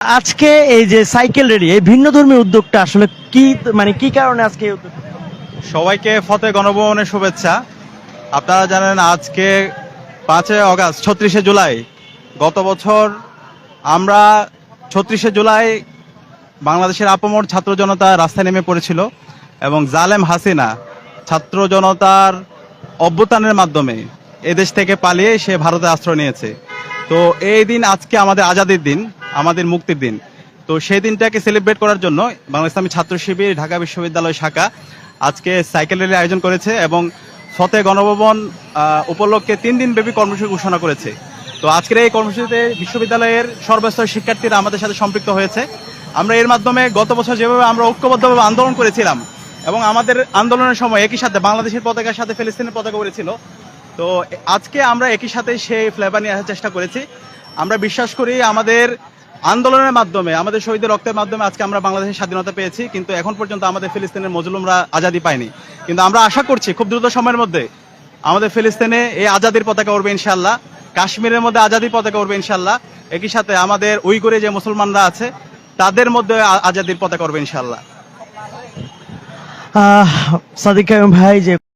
আজকে এই যে সাইকেল রেডি এই ভিন্ন ধর্মী উদ্যোগটা আসলে কি মানে কি কারণে আজকে সবাইকে ফতে গণভবনের শুভেচ্ছা। আপনারা জানেন আজকে পাঁচই অগাস্ট, ছত্রিশে জুলাই। গত বছর আমরা ছত্রিশে জুলাই বাংলাদেশের আপমর ছাত্র জনতা রাস্তায় নেমে পড়েছিল এবং জালেম হাসিনা ছাত্র জনতার অভ্যুত্থানের মাধ্যমে এদেশ থেকে পালিয়ে সে ভারতে আশ্রয় নিয়েছে। তো এই দিন আজকে আমাদের আজাদির দিন। আমাদের মুক্তির দিন। তো সেই দিনটাকে সেলিব্রেট করার জন্য বাংলা ইসলামী ছাত্র শিবির, ঢাকা বিশ্ববিদ্যালয় শাখা আজকে সাইকেল র্যালি আয়োজন করেছে এবং ফতে গণভবন উপলক্ষে তিন দিন ব্যাপী কর্মসূচি ঘোষণা করেছে। তো আজকের এই কর্মসূচিতে বিশ্ববিদ্যালয়ের সর্বস্তরের শিক্ষার্থীরা আমাদের সাথে সম্পৃক্ত হয়েছে। আমরা এর মাধ্যমে গত বছর যেভাবে আমরা ঐক্যবদ্ধভাবে আন্দোলন করেছিলাম এবং আমাদের আন্দোলনের সময় একই সাথে বাংলাদেশের পতাকার সাথে ফিলিস্তিনের পতাকা উড়েছিল। তো আজকে আমরা একই সাথে সেই ফ্লেভার নিয়ে আসার চেষ্টা করেছি। আমরা বিশ্বাস করি আমাদের আন্দোলনের মাধ্যমে, আমাদের শহীদের রক্তের মাধ্যমে আজকে আমরা বাংলাদেশের স্বাধীনতা পেয়েছি, কিন্তু এখন পর্যন্ত আমাদের ফিলিস্তিনের মজলুমরা আজাদি পায়নি। কিন্তু আমরা আশা করছি, খুব দ্রুত সময়ের মধ্যে, আমাদের ফিলিস্তিনে এই আজাদির পতাকা উঠবে ইনশাল্লাহ কাশ্মীরের মধ্যে আজাদির পতাকা উঠবে ইনশাল্লাহ একই সাথে আমাদের উইগুরে যে মুসলমানরা আছে, তাদের মধ্যে আজাদির পতাকা উঠবে ইনশাল্লাহ সাদিক ভাই, যে